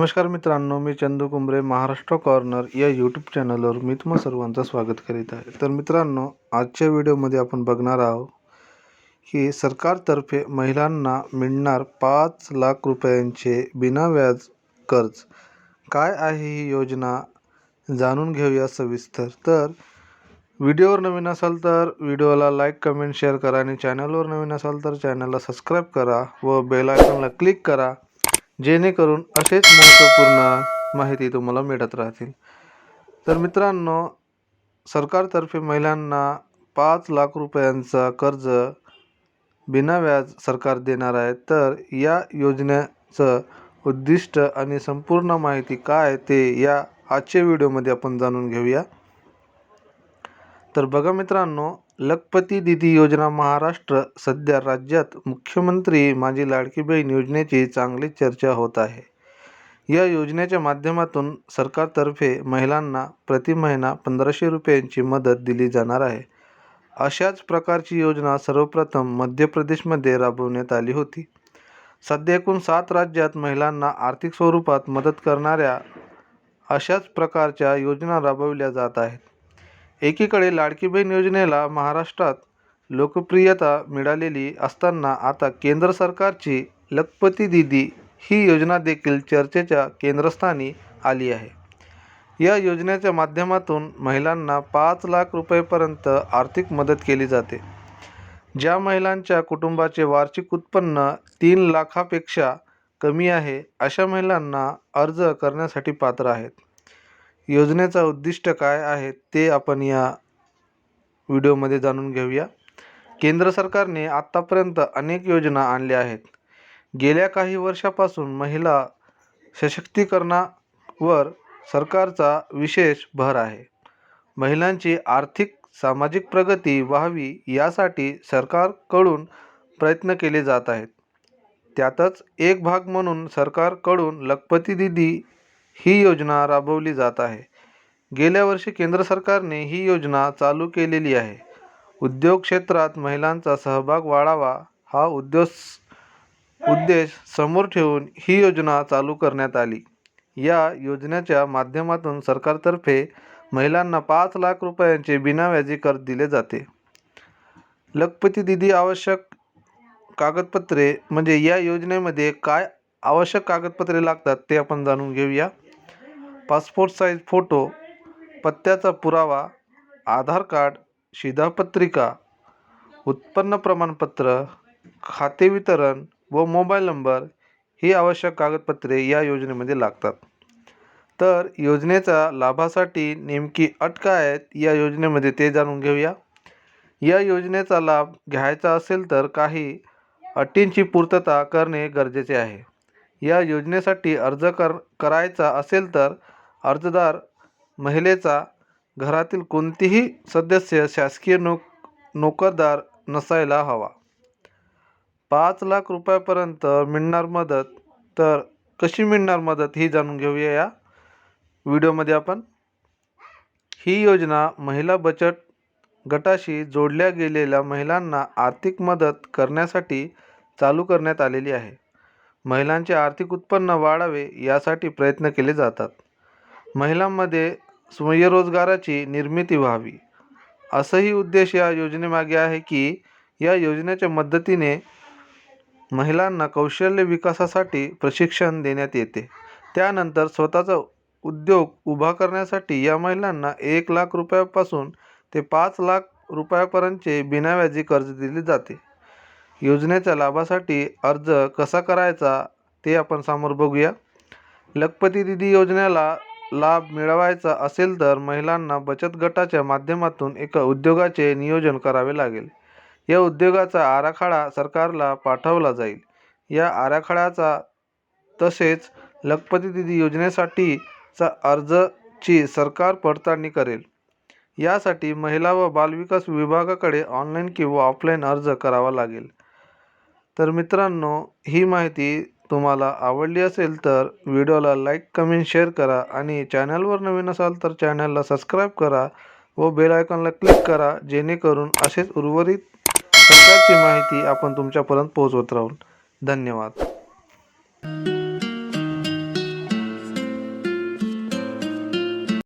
नमस्कार मित्रांनो मी चंदू कुंबरे महाराष्ट्र कॉर्नर या यूट्यूब चॅनलवर मी तुम्हा सर्वांचं स्वागत करीत आहे. तर मित्रांनो आजच्या व्हिडिओमध्ये आपण बघणार आहोत की सरकारतर्फे महिलांना मिळणार पाच लाख रुपयांचे बिनाव्याज कर्ज काय आहे ही योजना जाणून घेऊया सविस्तर. तर व्हिडिओवर नवीन असाल तर व्हिडिओला लाईक कमेंट शेअर करा आणि चॅनलवर नवीन असाल तर चॅनलला सबस्क्राईब करा व बेल आयकॉनला क्लिक करा. जेणेकरून असेच महत्त्वपूर्ण माहिती तुम्हाला मिळत राहतील. तर मित्रांनो सरकारतर्फे महिलांना पाच लाख रुपयांचा कर्ज बिनाव्याज सरकार देणार आहे. तर या योजनेचं उद्दिष्ट आणि संपूर्ण माहिती काय ते या आजच्या व्हिडिओमध्ये आपण जाणून घेऊया. तर बघा मित्रांनो लखपती दिदी योजना महाराष्ट्र सध्या राज्यात मुख्यमंत्री माझी लाडकी बहीण योजनेची चांगली चर्चा होत आहे. या योजनेच्या माध्यमातून सरकारतर्फे महिलांना प्रति महिना पंधराशे रुपयांची मदत दिली जाणार आहे. अशाच प्रकारची योजना सर्वप्रथम मध्य प्रदेशमध्ये राबवण्यात आली होती. सध्या एकूण सात राज्यात महिलांना आर्थिक स्वरूपात मदत करणाऱ्या अशाच प्रकारच्या योजना राबवल्या जात आहेत. एकीकडे लाडकी बहीण योजनेला महाराष्ट्रात लोकप्रियता मिळालेली असताना आता केंद्र सरकारची लखपती दिदी ही योजना देखील चर्चेच्या केंद्रस्थानी आली आहे. या योजनेच्या माध्यमातून महिलांना पाच लाख रुपयेपर्यंत आर्थिक मदत केली जाते. ज्या महिलांच्या कुटुंबाचे वार्षिक उत्पन्न तीन लाखापेक्षा कमी आहे अशा महिलांना अर्ज करण्यासाठी पात्र आहेत. योजनेचा उद्दिष्ट काय आहे ते आपण या व्हिडिओमध्ये जाणून घेऊया. केंद्र सरकारने आत्तापर्यंत अनेक योजना आणल्या आहेत. गेल्या काही वर्षापासून महिला सशक्तीकरणावर सरकारचा विशेष भर आहे. महिलांची आर्थिक सामाजिक प्रगती व्हावी यासाठी सरकारकडून प्रयत्न केले जात आहेत. त्यातच एक भाग म्हणून सरकारकडून लखपती दिदी ही योजना राबवली जात आहे. गेल्या वर्षी केंद्र सरकारने ही योजना चालू केलेली आहे. उद्योग क्षेत्रात महिलांचा सहभाग वाढावा हा उद्योग उद्देश समोर ठेवून ही योजना चालू करण्यात आली. या योजनेच्या माध्यमातून सरकारतर्फे महिलांना पाच लाख रुपयांचे बिनाव्याजी कर्ज दिले जाते. लखपती दिदी आवश्यक कागदपत्रे म्हणजे या योजनेमध्ये काय आवश्यक कागदपत्रे लागतात ते आपण जाणून घेऊया. पासपोर्ट साईज फोटो पत्त्याचा पुरावा आधार कार्ड शिधापत्रिका उत्पन्न प्रमाणपत्र खाते वितरण व मोबाईल नंबर ही आवश्यक कागदपत्रे या योजनेमध्ये लागतात. तर योजनेचा लाभासाठी नेमकी अट काय आहेत या योजनेमध्ये ते जाणून घेऊया. या योजनेचा लाभ घ्यायचा असेल तर काही अटींची पूर्तता करणे गरजेचे आहे. या योजनेसाठी अर्ज कर करायचा असेल तर अर्जदार महिलेचा घरातील कोणतीही सदस्य शासकीय नोक नोकरदार नसायला हवा. पाच लाख रुपयापर्यंत मिळणार मदत तर कशी मिळणार मदत ही जाणून घेऊया या व्हिडिओमध्ये आपण. ही योजना महिला बचत गटाशी जोडल्या गेलेल्या महिलांना आर्थिक मदत करण्यासाठी चालू करण्यात आलेली आहे. महिलांचे आर्थिक उत्पन्न वाढावे यासाठी प्रयत्न केले जातात. महिलांमध्ये स्वयंरोजगाराची निर्मिती व्हावी. असंही उद्देश या योजनेमागे आहे की या योजनेच्या मदतीने महिलांना कौशल्य विकासासाठी प्रशिक्षण देण्यात येते. त्यानंतर स्वतःचा उद्योग उभा करण्यासाठी या महिलांना एक लाख रुपयापासून ते पाच लाख रुपयापर्यंतचे बिनाव्याजी कर्ज दिले जाते. योजनेच्या लाभासाठी अर्ज कसा करायचा ते आपण समोर बघूया. लखपती दिदी योजनेला लाभ मिळवायचा असेल तर महिलांना बचत गटाच्या माध्यमातून एका उद्योगाचे नियोजन करावे लागेल. या उद्योगाचा आराखडा सरकारला पाठवला जाईल. या आराखड्याचा तसेच लखपती दिदी योजनेसाठीचा अर्जची सरकार पडताळणी करेल. यासाठी महिला व बालविकास विभागाकडे ऑनलाईन किंवा ऑफलाईन अर्ज करावा लागेल. तर मित्रांनो ही माहिती तुम्हाला आवडली असेल तर व्हिडिओला लाईक कमेंट शेअर करा आणि चॅनलवर नवीन असाल तर चॅनलला सबस्क्राईब करा व बेल आयकॉनला क्लिक करा जेणेकरून असेच उर्वरित सरकारची माहिती आपण तुमच्यापर्यंत पोहोचवत राहू धन्यवाद.